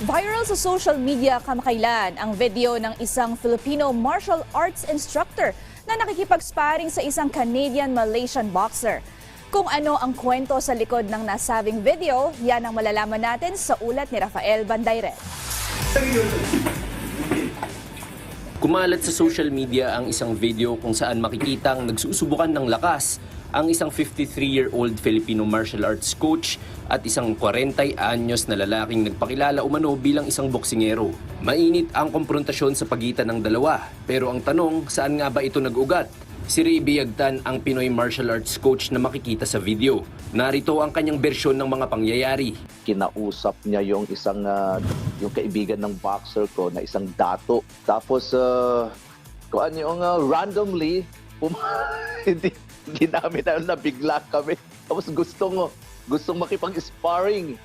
Viral sa social media kamakailan ang video ng isang Filipino martial arts instructor na nakikipag-sparring sa isang Canadian-Malaysian boxer. Kung ano ang kwento sa likod ng nasabing video, yan ang malalaman natin sa ulat ni Rafael Bandayre. Kumalat sa social media ang isang video kung saan makikitang nagsusubukan ng lakas ang isang 53-year-old Filipino martial arts coach at isang 40 anyos na lalaking nagpakilala umano bilang isang boksingero. Mainit ang konfrontasyon sa pagitan ng dalawa, pero ang tanong, saan nga ba ito nag-ugat? Si Ray Biagtan ang Pinoy martial arts coach na makikita sa video. Narito ang kanyang bersyon ng mga pangyayari. kinausap niya yung isang ah, yung kaibigan ng boxer ko na isang dato. Tapos uh, kung ano yung ah, randomly pum- hindi ginamit na nabigla kami. Tapos gustong gustong makipag-sparring.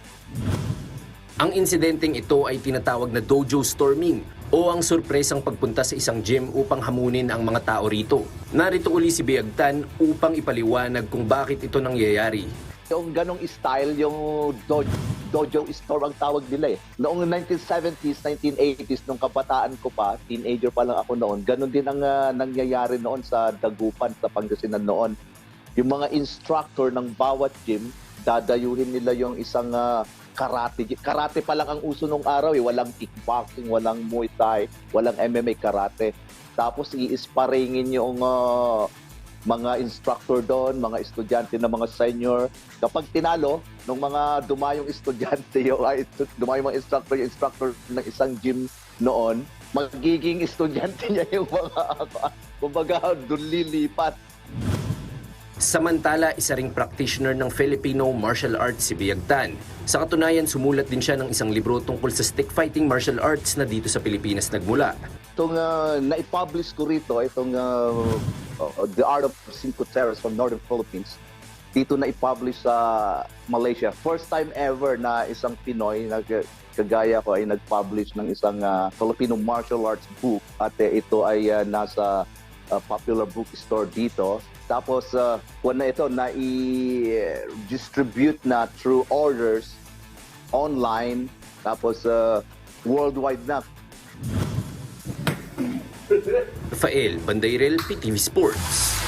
Ang insidenteng ito ay tinatawag na dojo storming o ang sorpresang pagpunta sa isang gym upang hamunin ang mga tao rito. Narito uli si Biagtan upang ipaliwanag kung bakit ito nangyayari. Yung ganong style, yung dojo, dojo storm ang tawag nila eh. Noong 1970s, 1980s, nung kabataan ko pa, teenager pa lang ako noon, ganon din ang ah, nangyayari noon sa Dagupan, sa Pangasinan noon. Yung mga instructor ng bawat gym, dadayuhin nila yung isang ah, karate. Karate pa lang ang uso nung araw eh. Walang kickboxing, walang muay thai, walang MMA karate. Tapos i-sparringin yung ah, mga instructor doon, mga estudyante na mga senior. Kapag tinalo, ng mga dumayong estudyante, yung, ay, dumayong mga instructor, yung instructor ng isang gym noon, magiging estudyante niya yung mga, kumbaga, doon lilipat. Samantala, isa ring practitioner ng Filipino martial arts si Biagtan. Sa katunayan, sumulat din siya ng isang libro tungkol sa stick fighting martial arts na dito sa Pilipinas nagmula. Itong uh, na-publish ko rito, itong uh, uh, The Art of Cinco Terrace from Northern Philippines, dito na i-publish sa Malaysia. First time ever na isang Pinoy na kagaya ko ay nag-publish ng isang uh, Filipino martial arts book at eh, ito ay uh, nasa uh, popular bookstore dito. Tapos, uh, when na ito na i-distribute na through orders online, tapos uh, worldwide na. Rafael Bandairel, PTV Sports.